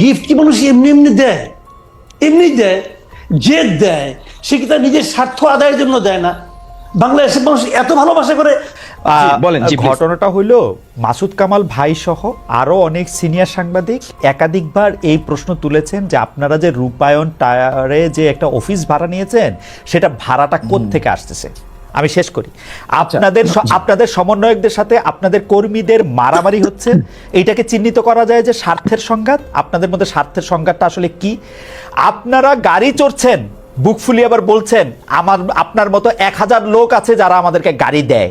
Gift কি মানুষ এমনি এমনি দেয়। এমনি দেয় যে দেয়। সে কি তার নিজের স্বার্থ আদায়ের জন্য দেয় না? বাংলাদেশের মানুষ এত ভালোবাসা করে বলেন, please। ঘটনাটা হইল মাসুদ কামাল ভাই সহ আরও অনেক সিনিয়র সাংবাদিক একাধিকবার এই প্রশ্ন তুলেছেন যে আপনারা যে রূপায়ণ টায়ারে যে একটা অফিস ভাড়া নিয়েছেন সেটা ভাড়াটা থেকে আসতেছে? আমি শেষ করি। আপনাদের আপনাদের সমন্বয়কদের সাথে আপনাদের কর্মীদের মারামারি হচ্ছে। এইটাকে চিহ্নিত করা যায় যে স্বার্থের সংঘাত। আপনাদের মধ্যে স্বার্থের সংঘাতটা আসলে কি? আপনারা গাড়ি চড়ছেন বুক ফুলিয়ে আবার বলছেন আমার আপনার মতো এক হাজার লোক আছে যারা আমাদেরকে গাড়ি দেয়।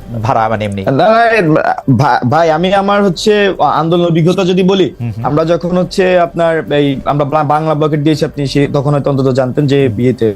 ভাড়া মানে এমনি। ভাই আমি আমার হচ্ছে আন্দোলন অভিজ্ঞতা যদি বলি আমরা যখন হচ্ছে আপনার এই আমরা বাংলা বকেট দিয়েছি আপনি সে তখন হয়তো অন্তত জানতেন যে বিয়েতে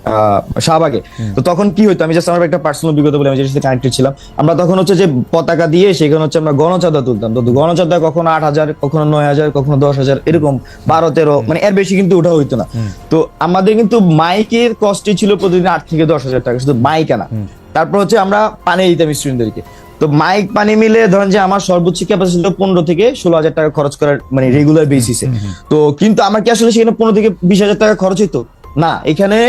শাহবাগে। তো তখন কি হতো আমি জাস্ট আমার একটা পার্সোনাল অভিজ্ঞতা বলে আমি যেটার সাথে কানেক্টেড ছিলাম। আমরা তখন হচ্ছে যে পতাকা দিয়ে সেখানে হচ্ছে আমরা গণচাঁদা তুলতাম। তো গণচাঁদা কখনো আট হাজার কখনো নয় হাজার কখনো দশ হাজার এরকম বারো তেরো মানে এর বেশি কিন্তু ওঠা হইতো না। তো আমাদের কিন্তু মাইকের কস্টে ছিল প্রতিদিন আট থেকে দশ হাজার টাকা শুধু মাইক আনা। তারপর হচ্ছে আমরা পানি দিতাম স্টুডেন্টদেরকে তো মাইক পানি মিলে ধরেন যে আমার সর্বোচ্চ ক্যাপাসিটি ছিল পনেরো থেকে ষোলো হাজার টাকা খরচ করার মানে রেগুলার বেসিসে তো কিন্তু আমার কি আসলে সেখানে পনেরো থেকে বিশ হাজার টাকা খরচ হইতো? না এখানে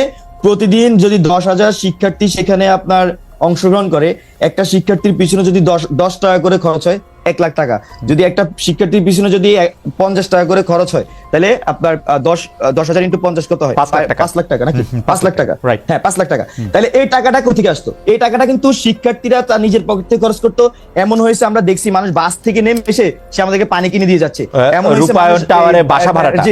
প্রতিদিন যদি দশ হাজার শিক্ষার্থী সেখানে আপনার অংশগ্রহণ করে একটা শিক্ষার্থীর পিছনে যদি দশ দশ টাকা করে খরচ হয় এক লাখ টাকা। যদি একটা শিক্ষার্থীর পিছনে যদি পঞ্চাশ টাকা করে খরচ হয় তাহলে আপনার দশ দশ হাজার ইন্টু পঞ্চাশ কত হয়? পাঁচ লাখ টাকা। নাকি? পাঁচ লাখ টাকা। হ্যাঁ পাঁচ লাখ টাকা। তাহলে এই টাকাটা কোথেকে আসতো? এই টাকাটা কিন্তু শিক্ষার্থীরা তার নিজের পকেট থেকে খরচ করতো। এমন হয়েছে আমরা দেখছি মানুষ বাস থেকে নেমে এসে সে আমাদেরকে পানি কিনে দিয়ে যাচ্ছে। এমন টাওয়ারে বাসা ভাড়াটা।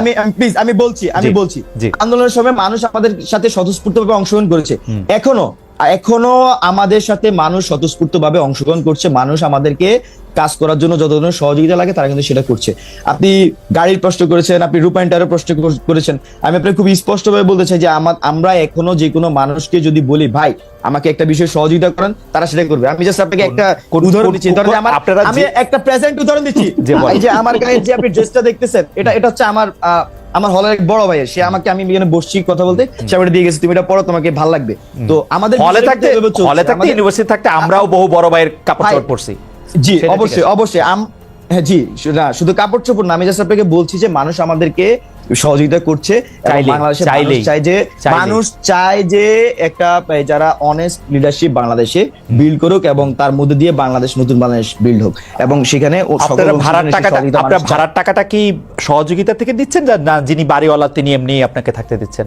আমি- প্লিজ আমি বলছি আমি বলছি। আন্দোলনের সময় মানুষ আমাদের সাথে স্বতঃস্ফূর্ত ভাবে অংশগ্রহণ করেছে। এখনও এখনও আমাদের সাথে মানুষ স্বতঃস্ফূর্ত ভাবে অংশগ্রহণ করছে। মানুষ আমাদেরকে কাজ করার জন্য যত ধরনের সহযোগিতা লাগে তারা কিন্তু সেটা করছে। আপনি গাড়ির প্রশ্ন করেছেন আপনি রূপায়ণটারও প্রশ্ন করেছেন। আমি আপনাকে খুব স্পষ্ট ভাবে বলতে চাই যে আমার আমরা এখনও যে কোনো মানুষকে যদি বলি ভাই আমাকে একটা বিষয়ে সহযোগিতা করেন তারা সেটা করবে। আমি জাস্ট আপনাকে একটা উদাহরণ দিচ্ছি। ধরেন আমার আমি একটা প্রেজেন্ট উদাহরণ দিচ্ছি। এই যে আমার গায়ে যে আপনি ড্রেসটা দেখতেছেন এটা এটা হচ্ছে আমার আহ, আমার হলের এক বড় ভাইয়ের সে আমাকে আমি এখানে বসছি কথা বলতে সে আমার দিয়ে গেছে তুমি এটা পড়ো তোমাকে ভালো লাগবে। তো আমাদের হলে থাকতে হলে থাকতে ইউনিভার্সিটি থাকতে আমরাও বহু বড় ভাইয়ের কাপড় চোপড় পরছি। জি অবশ্যই অবশ্যই। আম- হ্যাঁ জি না শুধু কাপড় চোপড় না আমি জাস্ট আপনাকে বলছি যে মানুষ আমাদেরকে সহযোগিতা করছে বাংলাদেশের মানুষ চায় যে মানুষ চায় যে একটা যারা অনেস্ট লিডারশিপ বাংলাদেশে বিল্ড করুক এবং তার মধ্যে দিয়ে বাংলাদেশ নতুন বাংলাদেশ বিল্ড হোক। এবং সেখানে ভাড়ার টাকাটা আপনারা। ভাড়ার টাকাটা কি সহযোগিতা থেকে দিচ্ছেন না যিনি বাড়িওয়ালা তিনি এমনি আপনাকে থাকতে দিচ্ছেন?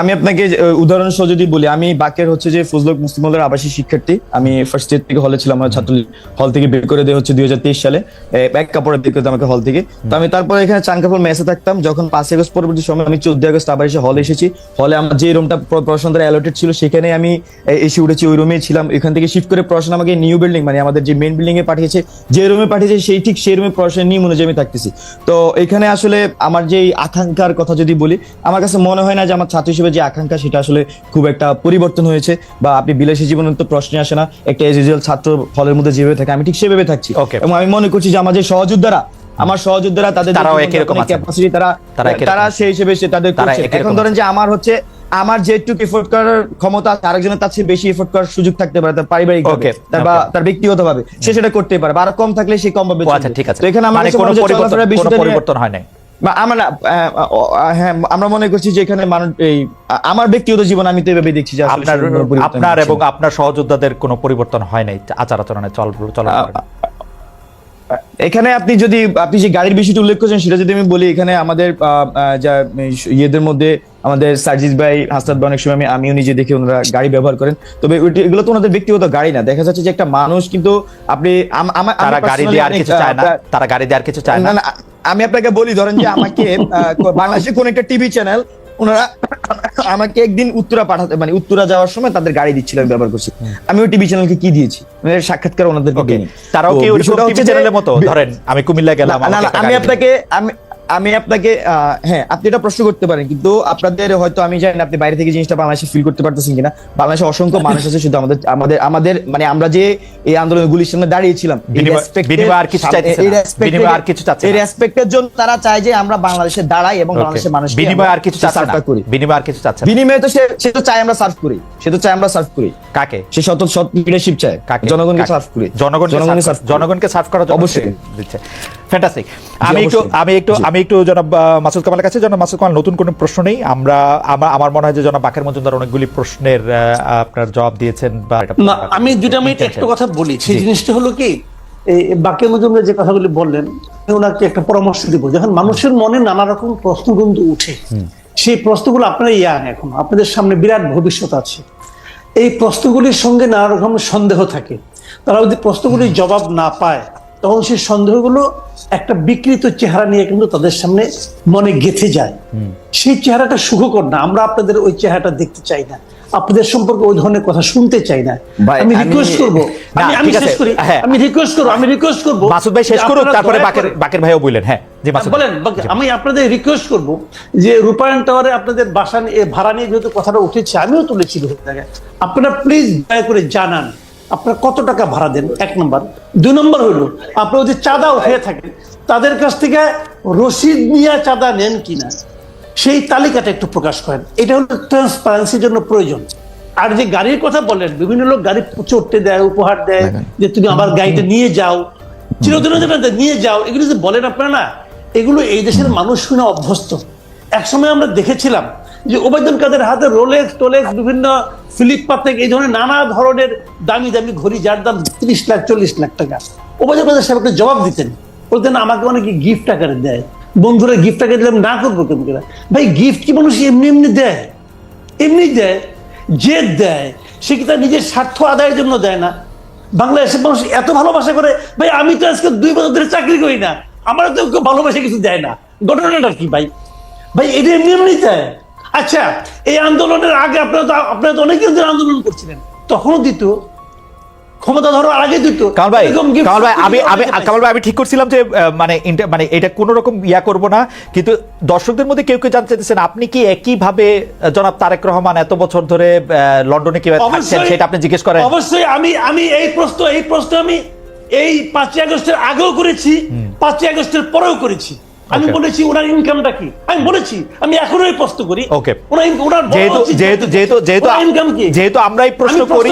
আমি আপনাকে উদাহরণ সহ যদি বলি, আমি বাকের হচ্ছে যে ফজলক মুসলিম হলের আবাসিক শিক্ষার্থী। আমি ফার্স্ট ইয়ার থেকে হলে ছিলাম ছাত্র হল থেকে বের করে দেওয়া হচ্ছে দুই হাজার তেইশ সালে। এক কাপড়ে বের করে আমাকে হল থেকে। তো আমি তারপরে এখানে চানকাপুর মেসে থাকতাম, যখন পাঁচ আগস্ট পরবর্তী সময় আমি চোদ্দ আগস্ট আবার এসে হলে এসেছি। হলে আমার যে রুমটা পড়াশোনা দ্বারা অ্যালোটেড ছিল, সেখানে আমি এসে উঠেছি, ওই রুমে ছিলাম। এখান থেকে শিফট করে পড়াশোনা আমাকে নিউ বিল্ডিং মানে আমাদের যে মেন বিল্ডিং এ পাঠিয়েছে, যে রুমে পাঠিয়েছে, সেই ঠিক সেই রুমে পড়াশোনা নিয়ম অনুযায়ী আমি থাকতেছি। তো এখানে আসলে আমার যে আকাঙ্ক্ষার কথা যদি বলি, আমার কাছে মনে হয় না যে আমার ছাত্র হিসেবে যে আকাঙ্ক্ষা সেটা আসলে খুব একটা পরিবর্তন হয়েছে বা আপনি বিলাসী জীবনের তো প্রশ্নে আসে না। একটা এজ ইউজুয়াল ছাত্র হলের মধ্যে যেভাবে থাকে আমি ঠিক সেভাবে থাকছি। এবং আমি মনে করছি যে আমার যে সহযোদ্ধারা আমার সহযোদ্ধারা তাদের তারাও একই রকম। ক্যাপাসিটি তারা তারা সেই হিসেবে সে তাদের করছে। এখন ধরেন যে আমার হচ্ছে আমার যেটুকু এফোর্ট করার ক্ষমতা আছে, আরেকজনের তার চেয়ে বেশি এফোর্ট করার সুযোগ থাকতে পারে তার পারিবারিক Okay, তার বা তার ব্যক্তিগত ভাবে সে সেটা করতে পারে আরও কম থাকলে সে কম ভাবে আচ্ছা ঠিক আছে। তো এখানে আমার আমাদের কোনো পরিবর্তন হয় বা আমরা হ্যাঁ আমরা মনে করছি যে এখানে মানুষ এই আমার ব্যক্তিগত জীবন আমি তো এভাবে দেখছি যে আপনার আপনার এবং। আপনার সহযোদ্ধাদের কোনো পরিবর্তন হয় নাই আচার আচরণে চল চল এখানে আপনি যদি আপনি যে গাড়ির বিষয়টা উল্লেখ করছেন সেটা যদি আমি বলি এখানে আমাদের যা ইয়েদের মধ্যে আমাদের সার্জিস ভাই হাসনাত ভাই অনেক সময় আমি আমিও নিজে দেখি ওনারা গাড়ি ব্যবহার করেন। তবে এগুলো তো ওনাদের ব্যক্তিগত গাড়ি না। দেখা যাচ্ছে যে একটা মানুষ কিন্তু আপনি তারা গাড়ি দিয়ে আর কিছু চায় না। তারা গাড়ি দিয়ে আর কিছু চায় না। আমি আপনাকে বলি ধরেন যে আমাকে আহ, বাংলাদেশের কোন একটা টিভি চ্যানেল ওনারা আমাকে একদিন উত্তরা পাঠাতে মানে উত্তরা যাওয়ার সময় তাদের গাড়ি দিচ্ছিল আমি ব্যবহার করছি। আমি ওই টিভি চ্যানেলকে কি দিয়েছি? মানে সাক্ষাৎকার ওনাদেরকে তারাও কি টিভি চ্যানেলের মতো? ধরেন আমি কুমিল্লা গেলাম আমি আপনাকে আমি আমি আপনাকে হ্যাঁ আপনি এটা প্রশ্ন করতে পারেন কিন্তু আপনাদের হয়তো আমি জানি আপনি বাইরে থেকে জিনিসটা বাংলাদেশে ফিল করতে পারতেছেন কিনা। বাংলাদেশে অসংখ্য মানুষ আছে শুধু আমাদের আমাদের আমাদের মানে আমরা যে এই আন্দোলনের গুলির সামনে দাঁড়িয়েছিলাম এই। রেসপেক্টের জন্য তারা চায় যে আমরা বাংলাদেশে দাঁড়াই এবং. বাংলাদেশের মানুষ বিনিময় আর কিছু চাচ্ছে করি। বিনিময় আর কিছু চাচ্ছে বিনিময়ে তো সে তো চায় আমরা সার্ভ করি। সে তো চায় আমরা সার্ভ করি। কাকে? সে শত শত লিডারশিপ চায়। কাকে? জনগণকে? সার্ভ করি। জনগণকে জনগণকে সার্ভ করি। করার অবশ্যই। দিচ্ছে। ফ্যান্টাস্টিক আমি একটু আমি একটু আমি একটু জনাব মাসুদ কামালের কাছে জনাব মাসুদ কামাল নতুন কোনো প্রশ্ন নেই? আমরা আমার আমার মনে হয় যে জনাব বাকের মজুমদার অনেকগুলি প্রশ্নের আপনার জবাব দিয়েছেন বা আমি দুটা মিনিট। একটা কথা বলি সেই। জিনিসটা হলো কি এই বাকি মজুমদার যে কথাগুলি বললেন ওনাকে একটা পরামর্শ দিব। যখন মানুষের মনে নানা রকম প্রশ্ন কিন্তু উঠে সেই প্রশ্নগুলো আপনারা ইয়ান এখন। আপনাদের সামনে বিরাট ভবিষ্যৎ আছে। এই প্রশ্নগুলির সঙ্গে নানা রকম সন্দেহ থাকে। তারা যদি প্রশ্নগুলির জবাব না পায় তখন সেই সন্দেহগুলো একটা বিকৃত চেহারা নিয়ে কিন্তু তাদের সামনে মনে গেঁথে যায়। সেই চেহারাটা সুখকর না আমরা আপনাদের ওই চেহারাটা দেখতে চাই না। আপনাদের সম্পর্কে ওই ধরনের কথা শুনতে চাই না। আমি রিকোয়েস্ট করব। আমি শেষ করি। হ্যাঁ। আমি রিকোয়েস্ট করব আমি রিকোয়েস্ট করব মাসুদ ভাই শেষ করুক তারপরে বাকের বাকের ভাইও বললেন। হ্যাঁ জি মাসুদ বলেন আমি আপনাদের রিকোয়েস্ট করব যে রূপায়ণ টাওয়ারে আপনাদের বাসা ভাড়া নিয়ে যেহেতু কথাটা উঠেছে আমিও তুলেছি আপনারা প্লিজ দয়া করে জানান। আপনারা কত টাকা ভাড়া দেন? এক নম্বর। দুই নম্বর হলো আপনারা যদি চাঁদা উঠে থাকেন তাদের কাছ থেকে রসিদ নিয়ে চাঁদা নেন কিনা সেই তালিকাটা একটু প্রকাশ করেন। এটা হলো ট্রান্সপারেন্সির জন্য প্রয়োজন। আর যে গাড়ির কথা বলেন বিভিন্ন লোক গাড়ি চড়তে দেয় উপহার দেয় যে তুমি আমার গাড়িটা নিয়ে যাও চিরদিনের জন্য নিয়ে যাও এগুলো যে বলেন আপনারা না এগুলো এই দেশের মানুষ শুনে অভ্যস্ত। একসময় আমরা দেখেছিলাম যে ওবায়দুল কাদের হাতে রোলেক্স টোলেক্স বিভিন্ন ফিলিপ পাতেক এই ধরনের নানা ধরনের দামি দামি ঘড়ি, যার দাম ত্রিশ লাখ, চল্লিশ লাখ টাকা। ওবায়দুল কাদের সাহেব একটা জবাব দিতেন। বলতেন, আমাকে অনেকে গিফট আকারে দেয়। বন্ধুরা গিফট আকারে দিলাম না করব করে? ভাই গিফট কি মানুষ এমনি এমনি দেয়? এমনি দেয়, যে দেয়, সে কি তার নিজের স্বার্থ আদায়ের জন্য দেয় না? বাংলাদেশের মানুষ এত ভালোবাসা করে, ভাই, আমি তো আজকে দুই বছর ধরে চাকরি করি না। আমার তো কেউ ভালোবাসা কিছু দেয় না। ঘটনাটা কি ভাই? ভাই এটা এমনি এমনি দেয়। আচ্ছা এই আন্দোলনের আগে আপনারা তো আপনারা তো অনেকদিন ধরে আন্দোলন করছিলেন। তখনও দিত। ক্ষমতা ধরো আগে দিত। কামাল ভাই কামাল ভাই আমি আমি কামাল ভাই আমি ঠিক করছিলাম যে মানে মানে এটা কোনো রকম ইয়া করব না কিন্তু দর্শকদের মধ্যে কেউ কেউ জানতে চাইতেছেন আপনি কি একই ভাবে জনাব তারেক রহমান এত বছর ধরে লন্ডনে কীভাবে থাকছেন সেটা আপনি জিজ্ঞেস করেন? অবশ্যই আমি আমি এই প্রশ্ন এই প্রশ্ন আমি এই পাঁচই আগস্টের আগেও করেছি পাঁচই আগস্টের পরেও করেছি। আমি বলেছি ওনার ইনকামটা কি? আমি বলেছি আমি এখনোই প্রশ্ন করি। বলা যেহেতু যেহেতু যেহেতু যেহেতু ইনকাম কি? যেহেতু আমরা এই প্রশ্ন করি।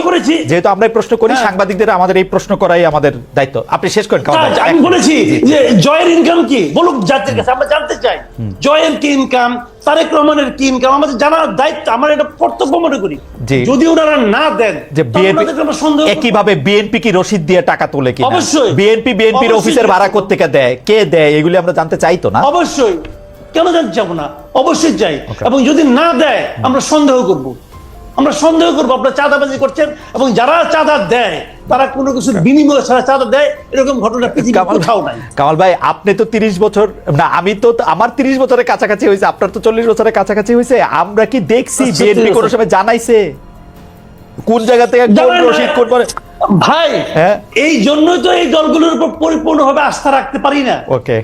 যেহেতু আমরা এই প্রশ্ন করি। সাংবাদিকদের আমাদের এই প্রশ্ন করাই আমাদের দায়িত্ব। আপনি শেষ করেন আমি বলেছি যে জয়ের ইনকাম কি? বলুক জাতির কাছে আমরা জানতে চাই। জয়ের কি ইনকাম তারেক রহমানের কি ইনকাম আমাদের জানার দায়িত্ব আমার এটা কর্তব্য মনে করি। যদি ওনারা না দেন যে বিএনপি একইভাবে বিএনপি কি রসিদ দিয়ে টাকা তোলে কি অবশ্যই। বিএনপি বিএনপির অফিসের ভাড়া করতে কে দেয়? কে দেয়? এগুলি আমরা জানতে চাইতো না। অবশ্যই। কেন জানতে যাব না? অবশ্যই যাই। এবং যদি না দেয় আমরা সন্দেহ করব। আমরা সন্দেহ করব আপনারা চাঁদাবাজি করছেন এবং যারা চাঁদা দেয় তারা কোনো কিছু বিনিময় ছাড়া চাঁদা দেয় এরকম ঘটনা পৃথিবীর কোথাও নাই। কামাল ভাই আপনি তো তিরিশ বছর না আমি তো আমার তিরিশ বছরের কাছাকাছি হয়েছে আপনার তো চল্লিশ বছরের কাছাকাছি হয়েছে আমরা কি দেখছি? আচ্ছা, বিএনপি কোনো সময় জানাইছে? কোন জায়গা থেকে কোন জানেন কোন ভাই হ্যাঁ। এই জন্যই তো এই দলগুলোর উপর পরিপূর্ণভাবে আস্থা রাখতে পারি না। ওকে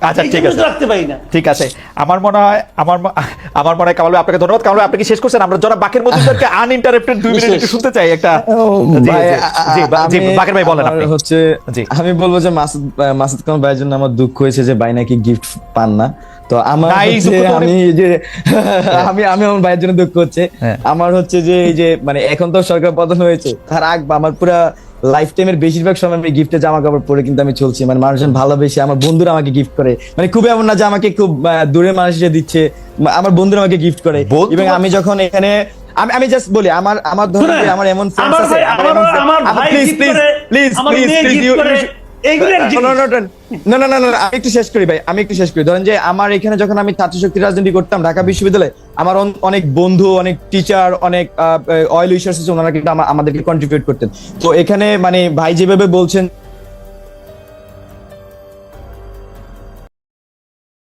আচ্ছা ঠিক আছে। রাখতে পারি না। ঠিক আছে। আমার মনে হয় আমার আমার মনে হয় কামাল ভাই আপনাকে ধন্যবাদ। কামাল ভাই আপনি কি শেষ করছেন? আমরা যারা বাকের মধ্যে আনইন্টারাপ্টেড দুই মিনিট একটু শুনতে চাই একটা জি, জি, আ- জি, বা- জি, আমি- বাকের ভাই বলেন আপনি। হচ্ছে আমি বলব যে মাসুদ কামাল ভাইয়ের জন্য আমার দুঃখ হয়েছে যে ভাই নাকি গিফট পান না। তো আমার আমি যে আমি আমি আমার ভাইয়ের জন্য দুঃখ হচ্ছে। হ্যাঁ। আমার হচ্ছে যে এই যে মানে এখন তো সরকার পতন হয়েছে। তার আগ আমার পুরা লাইফ টাইমের বেশিরভাগ সময় আমি গিফটে জামা কাপড় পরে কিন্তু আমি চলছি। মানে মানুষজন ভালোবেসে আমার বন্ধুরা আমাকে গিফট করে। মানে খুব এমন না যে আমাকে খুব দূরের মানুষ যে দিচ্ছে আমার বন্ধুরা আমাকে গিফট করে। এবং আমি যখন এখানে আমি আমি জাস্ট বলি আমার আমার ধরুন আমার এমন আমার আছে, ভাই প্লিজ প্লিজ প্লিজ প্লিজ আমার না না না না আমি একটু শেষ করি ভাই আমি একটু শেষ করি। ধরেন যে আমার এখানে যখন আমি ছাত্র করতাম ঢাকা বিশ্ববিদ্যালয়ে আমার অনেক বন্ধু অনেক টিচার অনেক অয়েল ওনারা কিন্তু আমাদেরকে কন্ট্রিবিউট করতেন। তো এখানে মানে ভাই যেভাবে বলছেন